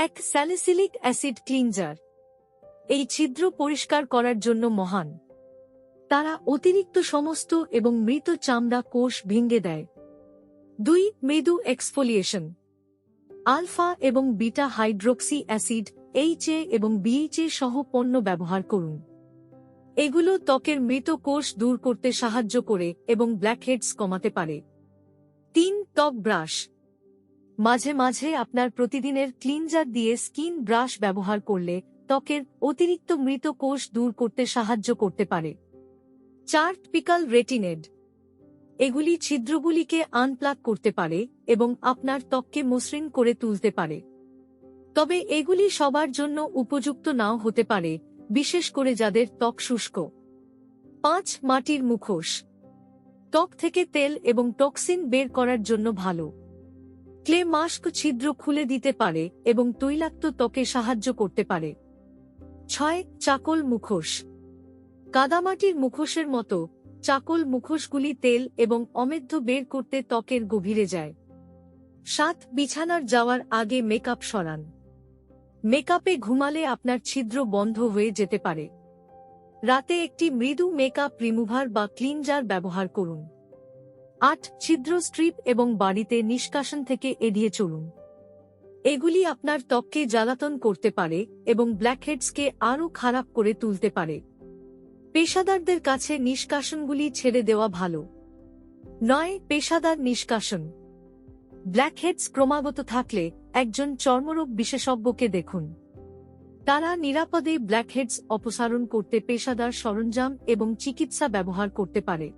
এক salicylic acid cleanser. এই ছিদ্র পরিষ্কার করার জন্য মহান। তারা অতিরিক্ত সমস্ত এবং মৃত চামড়া কোষ ভেঙে দেয়। দুই, মৃদু এক্সফোলিয়েশন আলফা এবং বিটা হাইড্রোক্সি অ্যাসিড এইচএ এবং বিএইচএ সহ পণ্য ব্যবহার করুন। এগুলো ত্বকের মৃত কোষ দূর করতে সাহায্য করে এবং ব্ল্যাকহেডস কমাতে পারে। তিন, ত্বক ব্রাশ। মাঝে মাঝে আপনার প্রতিদিনের ক্লিনজার দিয়ে স্কিন ব্রাশ ব্যবহার করলে ত্বকের অতিরিক্ত মৃত কোষ দূর করতে সাহায্য করতে পারে। চার পিকাল রেটিনেড। এগুলি ছিদ্রগুলিকে আনপ্লাগ করতে পারে এবং আপনার ত্বককে মসৃণ করে তুলতে পারে। তবে এগুলি সবার জন্য উপযুক্ত নাও হতে পারে, বিশেষ করে যাদের ত্বক শুষ্ক। পাঁচ, মাটির মুখোশ। ত্বক থেকে তেল এবং টক্সিন বের করার জন্য ভালো। ক্লে মাস্ক ছিদ্র খুলে দিতে পারে এবং তৈলাক্ত ত্বকে সাহায্য করতে পারে। ছয়, চাকল মুখোশ। কাদামাটির মুখোশের মতো চাকল মুখোশগুলি তেল এবং অমেধ্য বের করতে ত্বকের গভীরে যায়। সাত, বিছানার যাওয়ার আগে মেকআপ সরান। মেকআপে ঘুমালে আপনার ছিদ্র বন্ধ হয়ে যেতে পারে। রাতে একটি মৃদু মেকআপ রিমুভার বা ক্লিনজার ব্যবহার করুন। আট ছিদ্র স্ট্রিপ এবং বাড়িতে নিষ্কাশন থেকে এড়িয়ে চলুন। এগুলি আপনার ত্বককে জ্বালাতন করতে পারে এবং ব্ল্যাকহেডসকে আরও খারাপ করে তুলতে পারে। পেশাদারদের কাছে নিষ্কাশনগুলি ছেড়ে দেওয়া ভালো। নয়, পেশাদার নিষ্কাশন। ব্ল্যাকহেডস ক্রমাগত থাকলে একজন চর্মরোগ বিশেষজ্ঞকে দেখুন। তারা নিরাপদে ব্ল্যাকহেডস অপসারণ করতে পেশাদার সরঞ্জাম এবং চিকিৎসা ব্যবহার করতে পারে।